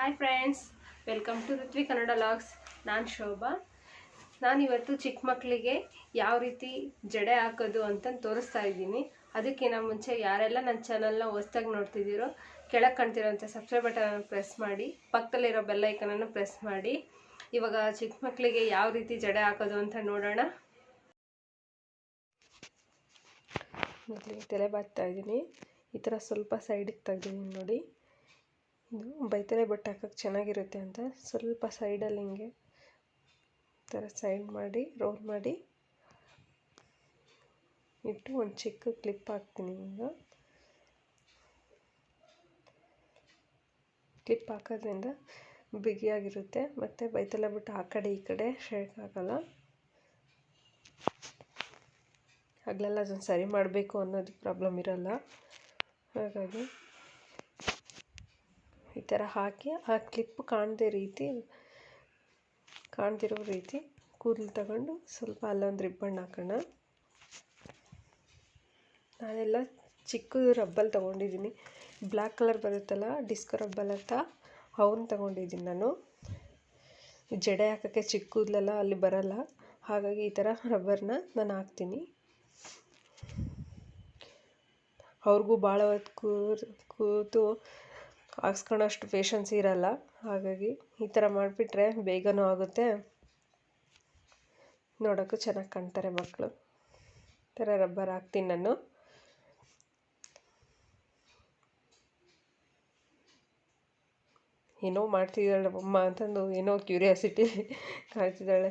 Hi friends welcome to Ritvi Kannada logs ನಾನು ಶೋಭಾ. ನಾನಿವತ್ತು ಚಿಕ್ಕ ಮಕ್ಕಳಿಗೆ ಯಾವ ರೀತಿ ಜಡೆ ಹಾಕೋದು ಅಂತ ತೋರಿಸ್ತಾ ಇದ್ದೀನಿ. ಅದಕ್ಕಿಂತ ಮುಂಚೆ ಯಾರೆಲ್ಲ ನನ್ನ ಚಾನಲ್ನ ಹೊಸ್ದಾಗಿ ನೋಡ್ತಿದ್ದೀರೋ, ಕೆಳಗೆ ಕಾಣ್ತಿರೋಂಥ ಸಬ್ಸ್ಕ್ರೈಬ್ ಬಟನನ್ನು ಪ್ರೆಸ್ ಮಾಡಿ, ಪಕ್ಕದಲ್ಲಿರೋ ಬೆಲ್ ಐಕನನ್ನು ಪ್ರೆಸ್ ಮಾಡಿ. ಇವಾಗ ಚಿಕ್ಕ ಮಕ್ಕಳಿಗೆ ಯಾವ ರೀತಿ ಜಡೆ ಹಾಕೋದು ಅಂತ ನೋಡೋಣ. ಮೊದಲಿಗೆ ತಲೆ ಬಾಚ್ತಾ ಇದ್ದೀನಿ. ಈ ಥರ ಸ್ವಲ್ಪ ಸೈಡಿಗೆ ತೆಗ್ದಿದ್ದೀನಿ ನೋಡಿ. ಇದು ಬೈತಲೆ ಬಟ್ಟೆ ಹಾಕೋಕೆ ಚೆನ್ನಾಗಿರುತ್ತೆ ಅಂತ. ಸ್ವಲ್ಪ ಸೈಡಲ್ಲಿ ಹಿಂಗೆ ಥರ ಸೈಡ್ ಮಾಡಿ, ರೋಲ್ ಮಾಡಿ. ಇಟ್ಟು ಒಂದು ಚಿಕ್ಕ ಕ್ಲಿಪ್ ಹಾಕ್ತೀನಿ ಈಗ. ಕ್ಲಿಪ್ ಹಾಕೋದ್ರಿಂದ ಬಿಗಿಯಾಗಿರುತ್ತೆ. ಮತ್ತು ಬೈತಲೆ ಬಟ್ಟೆ ಆ ಕಡೆ ಈ ಕಡೆ ಶೇಕ್ ಆಗಲ್ಲ. ಹಗಲೆಲ್ಲ ಅದನ್ನು ಸರಿ ಮಾಡಬೇಕು ಅನ್ನೋದು ಪ್ರಾಬ್ಲಮ್ ಇರಲ್ಲ. ಹಾಗಾಗಿ ಈ ಥರ ಹಾಕಿ, ಆ ಕ್ಲಿಪ್ ಕಾಣದೇ ರೀತಿ, ಕಾಣ್ದಿರೋ ರೀತಿ ಕೂದಲು ತಗೊಂಡು ಸ್ವಲ್ಪ ಅಲ್ಲೊಂದು ರಿಬ್ಬನ್ ಹಾಕೋಣ. ನಾನೆಲ್ಲ ಚಿಕ್ಕ ರಬ್ಬಲ್ ತೊಗೊಂಡಿದ್ದೀನಿ. ಬ್ಲ್ಯಾಕ್ ಕಲರ್ ಬರುತ್ತಲ್ಲ, ಡಿಸ್ಕೋ ರಬ್ಬಲ್ ಅಂತ ಅವನ್ನ ತೊಗೊಂಡಿದ್ದೀನಿ ನಾನು. ಜಡೆ ಹಾಕೋಕ್ಕೆ ಚಿಕ್ಕ ಕೂದಲೆಲ್ಲ ಅಲ್ಲಿ ಬರಲ್ಲ. ಹಾಗಾಗಿ ಈ ಥರ ರಬ್ಬರ್ನ ನಾನು ಹಾಕ್ತೀನಿ. ಅವ್ರಿಗೂ ಭಾಳ ಹೊತ್ತು ಕೂತು ಹಾಕ್ಸ್ಕೊಳೋಷ್ಟು ಪೇಷನ್ಸ್ ಇರಲ್ಲ. ಹಾಗಾಗಿ ಈ ಥರ ಮಾಡಿಬಿಟ್ರೆ ಬೇಗನೂ ಆಗುತ್ತೆ. ನೋಡೋಕ್ಕೂ ಚೆನ್ನಾಗಿ ಕಾಣ್ತಾರೆ ಮಕ್ಕಳು. ಈ ಥರ ರಬ್ಬರ್ ಹಾಕ್ತೀನಿ ನಾನು. ಏನೋ ಮಾಡ್ತಿದ್ದಾಳೆ ಅಮ್ಮ ಅಂತಂದು ಏನೋ ಕ್ಯೂರಿಯಾಸಿಟಿ ಕಾಯ್ತಿದ್ದಾಳೆ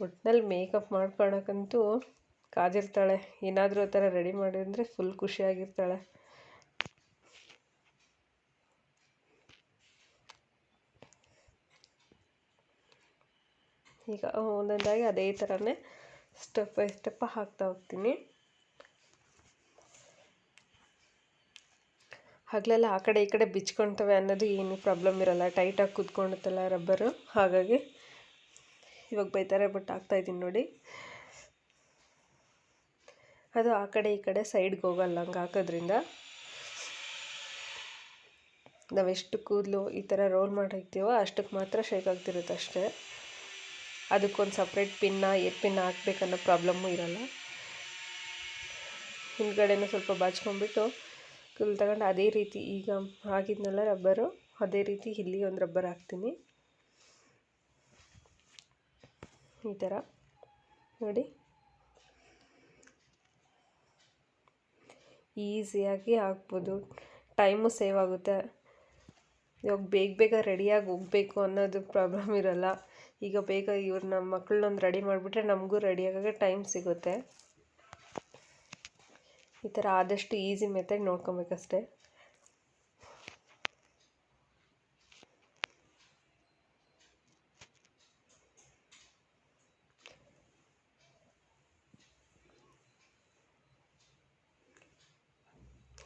ಒಟ್ಟಿನಲ್ಲಿ ಮೇಕಪ್ ಮಾಡ್ಕೊಳಕ್ಕಂತೂ ಕಾದಿರ್ತಾಳೆ. ಏನಾದರೂ ಆ ಥರ ರೆಡಿ ಮಾಡಿ ಅಂದರೆ ಫುಲ್ ಖುಷಿಯಾಗಿರ್ತಾಳೆ. ಈಗ ಒಂದೊಂದಾಗಿ ಅದೇ ಥರನೇ ಸ್ಟೆಪ್ ಬೈ ಸ್ಟೆಪ್ ಹಾಕ್ತಾ ಹೋಗ್ತೀನಿ. ಹಗಲೆಲ್ಲ ಆ ಕಡೆ ಈ ಕಡೆ ಬಿಚ್ಕೊಳ್ತವೆ ಅನ್ನೋದು ಏನು ಪ್ರಾಬ್ಲಮ್ ಇರಲ್ಲ. ಟೈಟಾಗಿ ಕೂತ್ಕೊಂಡುತ್ತಲ್ಲ ರಬ್ಬರು ಹಾಗಾಗಿ ಇವಾಗ ಬೈತಾರೆ ಬಟ್ ಹಾಕ್ತಾಯಿದ್ದೀನಿ ನೋಡಿ. ಅದು ಆ ಕಡೆ ಈ ಕಡೆ ಸೈಡ್ಗೆ ಹೋಗಲ್ಲ ಹಂಗೆ ಹಾಕೋದ್ರಿಂದ. ನಾವೆಷ್ಟು ಕೂದಲು ಈ ಥರ ರೋಲ್ ಮಾಡಿರ್ತೀವೋ ಅಷ್ಟಕ್ಕೆ ಮಾತ್ರ ಶೇಕ್ ಆಗ್ತಿರುತ್ತೆ ಅಷ್ಟೇ. ಅದಕ್ಕೊಂದು ಸಪ್ರೇಟ್ ಪಿನ್ನ ಏರ್ ಪಿನ್ನ ಹಾಕ್ಬೇಕನ್ನೋ ಪ್ರಾಬ್ಲಮ್ಮು ಇರಲ್ಲ. ಹಿಂದ್ಗಡೆನೂ ಸ್ವಲ್ಪ ಬಾಚ್ಕೊಂಡ್ಬಿಟ್ಟು ಕುಲ್ ತಗೊಂಡು ಅದೇ ರೀತಿ ಈಗ ಹಾಕಿದ್ನಲ್ಲ ರಬ್ಬರು ಅದೇ ರೀತಿ ಇಲ್ಲಿ ಒಂದು ರಬ್ಬರ್ ಹಾಕ್ತೀನಿ. ಈ ಥರ ನೋಡಿ. ಈಸಿಯಾಗಿ ಹಾಕ್ಬೋದು. ಟೈಮು ಸೇವ್ ಆಗುತ್ತೆ. ಇವಾಗ ಬೇಗ ಬೇಗ ರೆಡಿಯಾಗಿ ಹೋಗ್ಬೇಕು ಅನ್ನೋದು ಪ್ರಾಬ್ಲಮ್ ಇರಲ್ಲ. ಈಗ ಬೇಗ ಇವ್ರು ನಮ್ಮ ಮಕ್ಕಳನ್ನೊಂದು ರೆಡಿ ಮಾಡಿಬಿಟ್ರೆ ನಮಗೂ ರೆಡಿಯಾಗೋಕ್ಕೆ ಟೈಮ್ ಸಿಗುತ್ತೆ. ಈ ಥರ ಆದಷ್ಟು ಈಸಿ ಮೆಥಡ್ ನೋಡ್ಕೊಬೇಕಷ್ಟೆ.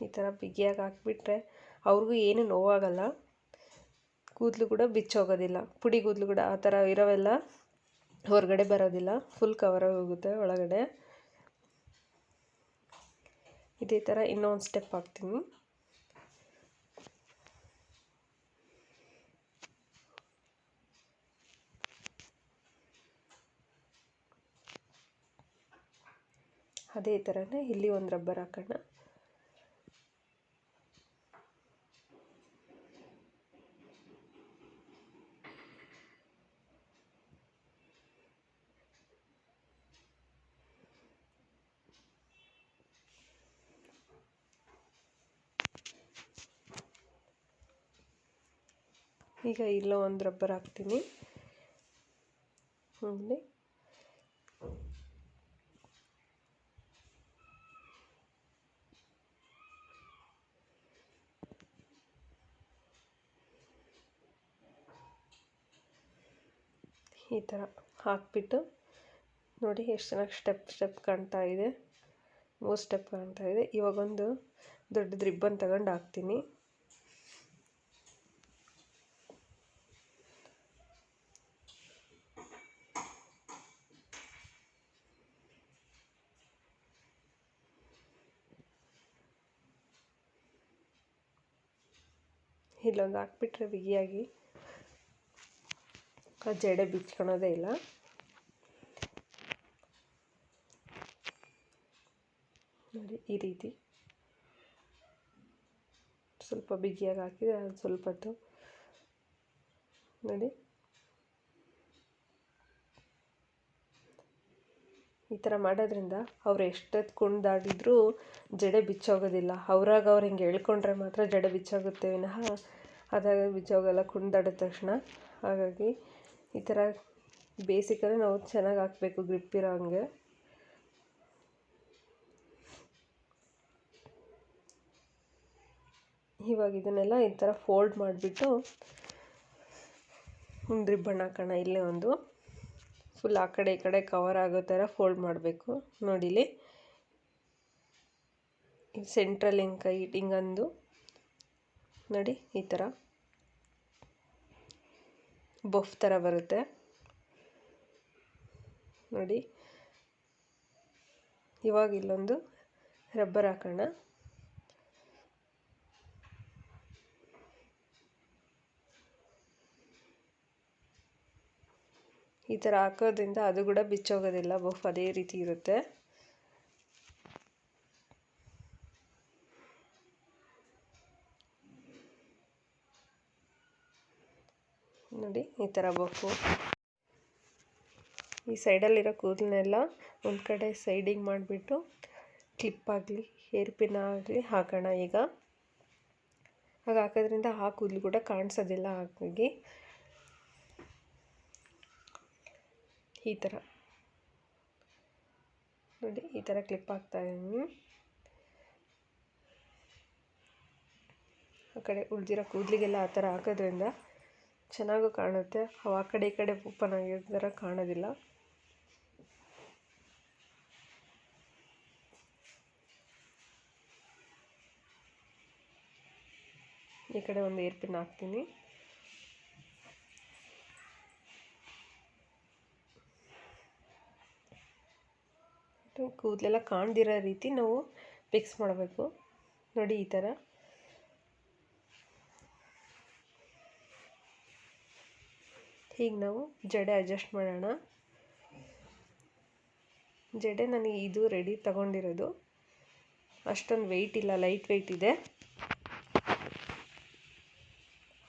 ಈ ಥರ ಬಿಗಿಯಾಗಿ ಹಾಕ್ಬಿಟ್ರೆ ಅವ್ರಿಗೂ ಏನು ನೋವಾಗಲ್ಲ. ಕೂದಲು ಕೂಡ ಬಿಚ್ಚೋಗೋದಿಲ್ಲ. ಪುಡಿ ಕೂದಲು ಕೂಡ ಆ ಥರ ಇರೋವೆಲ್ಲ ಹೊರಗಡೆ ಬರೋದಿಲ್ಲ. ಫುಲ್ ಕವರ್ ಹೋಗುತ್ತೆ ಒಳಗಡೆ. ಇದೇ ಥರ ಇನ್ನೊಂದು ಸ್ಟೆಪ್ ಹಾಕ್ತೀನಿ. ಅದೇ ಥರನೇ ಇಲ್ಲಿ ಒಂದು ರಬ್ಬರ್ ಹಾಕೋಣ. ಈಗ ಇಲ್ಲೋ ಒಂದು ರಬ್ಬರ್ ಹಾಕ್ತೀನಿ. ಆಮೇಲೆ ಈ ಥರ ಹಾಕ್ಬಿಟ್ಟು ನೋಡಿ ಎಷ್ಟು ಚೆನ್ನಾಗಿ ಸ್ಟೆಪ್ ಸ್ಟೆಪ್ ಕಾಣ್ತಾ ಇದೆ. ಮೂರು ಸ್ಟೆಪ್ ಕಾಣ್ತಾ ಇದೆ. ಇವಾಗೊಂದು ದೊಡ್ಡದು ರಿಬ್ಬನ್ ತಗೊಂಡು ಹಾಕ್ತೀನಿ. ಇಲ್ಲೊಂದು ಹಾಕ್ಬಿಟ್ರೆ ಬಿಗಿಯಾಗಿ. ಆ ಜಡೆ ಬಿಚ್ಕೊಳೋದೇ ಇಲ್ಲ. ನೋಡಿ, ಈ ರೀತಿ. ಸ್ವಲ್ಪ ಬಿಗಿಯಾಗಿ ಹಾಕಿದರೆ ಅದು ಸ್ವಲ್ಪ ಹೊತ್ತು ನೋಡಿ. ಈ ಥರ ಮಾಡೋದ್ರಿಂದ ಅವ್ರು ಎಷ್ಟೊತ್ತು ಕುಣ್ದಾಡಿದ್ರೂ ಜಡೆ ಬಿಚ್ಚೋಗೋದಿಲ್ಲ. ಅವ್ರಾಗ ಅವ್ರು ಹಿಂಗೆ ಹೇಳ್ಕೊಂಡ್ರೆ ಮಾತ್ರ ಜಡೆ ಬಿಚ್ಚೋಗುತ್ತೆ ವಿನಃ ಅದಾಗ ಬಿಚ್ಚೋಗಲ್ಲ, ಕುಣಿದಾಡಿದ ತಕ್ಷಣ. ಹಾಗಾಗಿ ಈ ಥರ ಬೇಸಿಕಲ್ಲಿ ನಾವು ಚೆನ್ನಾಗಿ ಹಾಕಬೇಕು ಗ್ರಿಪ್ ಇರೋ ಹಂಗೆ. ಇವಾಗ ಇದನ್ನೆಲ್ಲ ಈ ಥರ ಫೋಲ್ಡ್ ಮಾಡಿಬಿಟ್ಟು ಒಂದು ರಿಬ್ಬನ್ ಹಾಕೋಣ, ಇಲ್ಲೇ ಒಂದು. ಫುಲ್ ಆ ಕಡೆ ಈ ಕಡೆ ಕವರ್ ಆಗೋ ಥರ ಫೋಲ್ಡ್ ಮಾಡಬೇಕು. ನೋಡಿಲಿ ಸೆಂಟ್ರಲ್ ಹಿಂಗೆ ಹಿಂಗಂದು ನೋಡಿ, ಈ ಥರ. ಬಫ್ ಥರ ಬರುತ್ತೆ. ನೋಡಿ. ಇವಾಗ ಇಲ್ಲೊಂದು ರಬ್ಬರ್ ಹಾಕೋಣ. ಈ ಥರ ಹಾಕೋದ್ರಿಂದ ಅದು ಕೂಡ ಬಿಚ್ಚೋಗೋದಿಲ್ಲ, ಬಫ್ ಅದೇ ರೀತಿ ಇರುತ್ತೆ. ನೋಡಿ, ಈ ಥರ ಬಫು. ಈ ಸೈಡಲ್ಲಿರೋ ಕೂದಲನ್ನೆಲ್ಲ ಒಂದು ಕಡೆ ಸೈಡಿಂಗ್ ಮಾಡಿಬಿಟ್ಟು ಕ್ಲಿಪ್ ಆಗಲಿ ಹೇರ್ ಪಿನ್ ಆಗಲಿ ಹಾಕೋಣ ಈಗ. ಹಾಗೆ ಹಾಕೋದ್ರಿಂದ ಆ ಕೂದಲು ಕೂಡ ಕಾಣಿಸೋದಿಲ್ಲ ಹಾಗಾಗಿ. ಈ ಥರ. ನೋಡಿ, ಈ ಥರ ಕ್ಲಿಪ್ ಆಗ್ತಾ ಇದ್ದೀನಿ. ಆ ಕಡೆ ಉಳಿದಿರೋ ಕೂದಲಿಗೆಲ್ಲ ಆ ಥರ ಹಾಕೋದ್ರಿಂದ ಚೆನ್ನಾಗೂ ಕಾಣುತ್ತೆ. ಅವು ಆ ಕಡೆ ಈ ಕಡೆ ಓಪನ್ ಆಗಿರೋ ಥರ ಕಾಣೋದಿಲ್ಲ. ಈ ಕಡೆ ಒಂದು ಏರ್ಪಿನ್ ಹಾಕ್ತೀನಿ. ಕೂದಲೆಲ್ಲ ಕಾಣ್ದಿರೋ ರೀತಿ ನಾವು ಫಿಕ್ಸ್ ಮಾಡಬೇಕು. ನೋಡಿ ಈ ಥರ. ಹೀಗೆ ನಾವು ಜಡೆ ಅಡ್ಜಸ್ಟ್ ಮಾಡೋಣ. ಜಡೆ ನನಗೆ ಇದು ರೆಡಿ ತಗೊಂಡಿರೋದು. ಅಷ್ಟೊಂದು ವೆಯ್ಟ್ ಇಲ್ಲ ಲೈಟ್ ವೆಯ್ಟ್ ಇದೆ.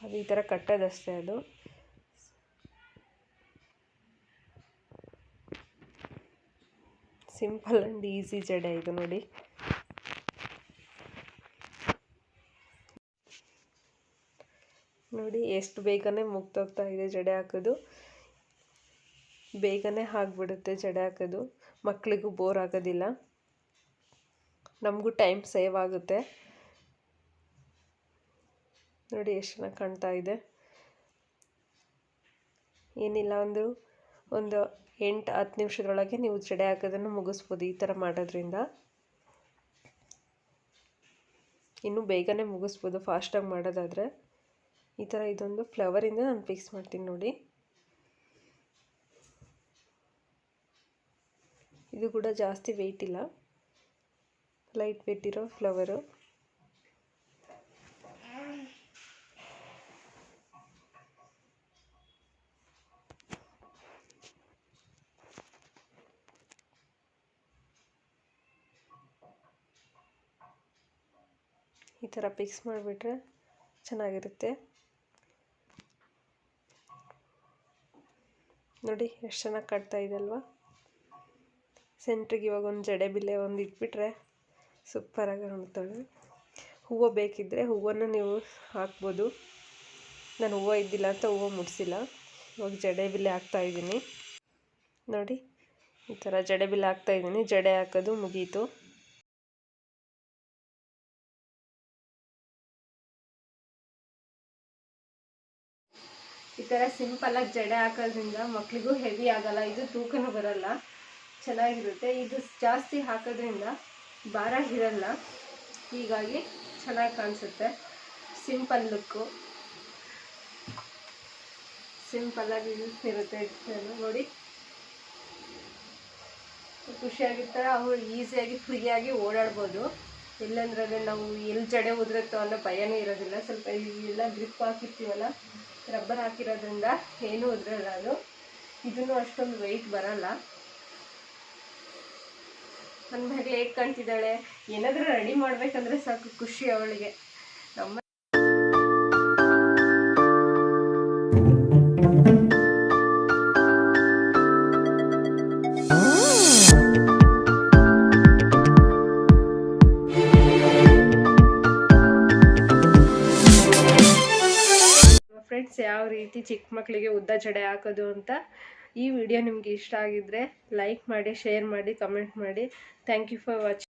ಅದು ಈ ಥರ ಕಟ್ಟೋದಷ್ಟೇ ಅದು. ಸಿಂಪಲ್ ಆ್ಯಂಡ್ ಈಸಿ ಜಡೆ ಇದು ನೋಡಿ. ನೋಡಿ ಎಷ್ಟು ಬೇಗನೆ ಮುಗ್ದೋಗ್ತಾ ಇದೆ ಜಡೆ ಹಾಕೋದು. ಬೇಗನೆ ಆಗಿಬಿಡುತ್ತೆ ಜಡೆ ಹಾಕೋದು. ಮಕ್ಕಳಿಗೂ ಬೋರ್ ಆಗೋದಿಲ್ಲ. ನಮಗೂ ಟೈಮ್ ಸೇವ್ ಆಗುತ್ತೆ. ನೋಡಿ ಎಷ್ಟು ಚೆನ್ನಾಗಿ ಕಾಣ್ತಾ ಇದೆ. ಏನಿಲ್ಲ ಒಂದು ಒಂದು ಎಂಟು, ಹತ್ತು ನಿಮಿಷದೊಳಗೆ ನೀವು ಜಡೆ ಹಾಕೋದನ್ನು ಮುಗಿಸ್ಬೋದು ಈ ಥರ ಮಾಡೋದ್ರಿಂದ. ಇನ್ನೂ ಬೇಗನೆ ಮುಗಿಸ್ಬೋದು, ಫಾಸ್ಟಾಗಿ ಮಾಡೋದಾದರೆ. ಈ ಥರ ಇದೊಂದು ಫ್ಲವರಿಂದ ನಾನು ಫಿಕ್ಸ್ ಮಾಡ್ತೀನಿ ನೋಡಿ. ಇದು ಕೂಡ ಜಾಸ್ತಿ ವೆಯ್ಟ್ ಇಲ್ಲ. ಲೈಟ್ ವೆಯ್ಟ್ ಇರೋ ಫ್ಲವರು ಈ ಥರ ಫಿಕ್ಸ್ ಮಾಡಿಬಿಟ್ರೆ ಚೆನ್ನಾಗಿರುತ್ತೆ. ನೋಡಿ, ಎಷ್ಟು ಚೆನ್ನಾಗಿ ಕಟ್ತಾ ಇದೆ ಅಲ್ವಾ? ಸೆಂಟ್ರಿಗೆ ಇವಾಗ ಒಂದು ಜಡೆ ಬಿಲ್ಲೆ ಒಂದು ಇಟ್ಬಿಟ್ರೆ ಸೂಪರಾಗಿ ಕಾಣ್ತಾಳೆ ಹೂವು ಬೇಕಿದ್ದರೆ ಹೂವನ್ನು ನೀವು ಹಾಕ್ಬೋದು. ನಾನು ಹೂವು ಇದ್ದಿಲ್ಲ ಅಂತ ಹೂವು ಮುಡಿಸಿಲ್ಲ. ಇವಾಗ ಜಡೆ ಬಿಲ್ಲೆ ಹಾಕ್ತಾಯಿದ್ದೀನಿ ನೋಡಿ, ಈ ಥರ ಜಡೆ ಬಿಲ್ಲೆ ಹಾಕ್ತಾಯಿದ್ದೀನಿ ಜಡೆ ಹಾಕೋದು ಮುಗೀತು. ಈ ಥರ ಸಿಂಪಲ್ಲಾಗಿ ಜಡೆ ಹಾಕೋದ್ರಿಂದ ಮಕ್ಳಿಗೂ ಹೆವಿ ಆಗಲ್ಲ, ಇದು ತೂಕನೂ ಬರಲ್ಲ. ಚೆನ್ನಾಗಿರುತ್ತೆ. ಇದು ಜಾಸ್ತಿ ಹಾಕೋದ್ರಿಂದ ಭಾರ ಇರಲ್ಲ. ಹೀಗಾಗಿ ಚೆನ್ನಾಗಿ ಕಾಣಿಸುತ್ತೆ. ಸಿಂಪಲ್ ಲುಕ್ಕು ಸಿಂಪಲ್ಲಾಗಿ ಇರುತ್ತೆ ನೋಡಿ. ಖುಷಿಯಾಗಿರ್ತಾರೆ. ಅವರು ಈಸಿಯಾಗಿ ಫ್ರೀಯಾಗಿ ಓಡಾಡ್ಬೋದು. ಎಲ್ಲಂದ್ರೆ ನಾವು ಎಲ್ಲಿ ಜಡೆ ಉದುರುತ್ತೋ ಅನ್ನೋ ಭಯನೂ ಇರೋದಿಲ್ಲ. ಸ್ವಲ್ಪ ಇಲ್ಲೆಲ್ಲ ಗ್ರಿಪ್ ಹಾಕಿರ್ತೀವಲ್ಲ ರಬ್ಬರ್ ಹಾಕಿರೋದ್ರಿಂದ ಏನೂ ಉದುರಲ್ಲ ಅದು. ಇದನ್ನು ಅಷ್ಟೊಂದು ವೆಯ್ಟ್ ಬರಲ್ಲ. ನನ್ನ ಮಗಳು ಹೇಗೆ ಕಾಣ್ತಿದ್ದಾಳೆ? ಏನಾದರೂ ರೆಡಿ ಮಾಡಬೇಕಂದ್ರೆ ಸಾಕು ಖುಷಿ ಅವಳಿಗೆ. ನಮ್ಮ ಚಿಕ್ಕ ಮಕ್ಕಳಿಗೆ ಉದ್ದ ಜಡೆ ಹಾಕೋದು ಅಂತ ಈ ವಿಡಿಯೋ ನಿಮಗೆ ಇಷ್ಟ ಆಗಿದ್ರೆ ಲೈಕ್ ಮಾಡಿ ಶೇರ್ ಮಾಡಿ ಕಮೆಂಟ್ ಮಾಡಿ. Thank you for watching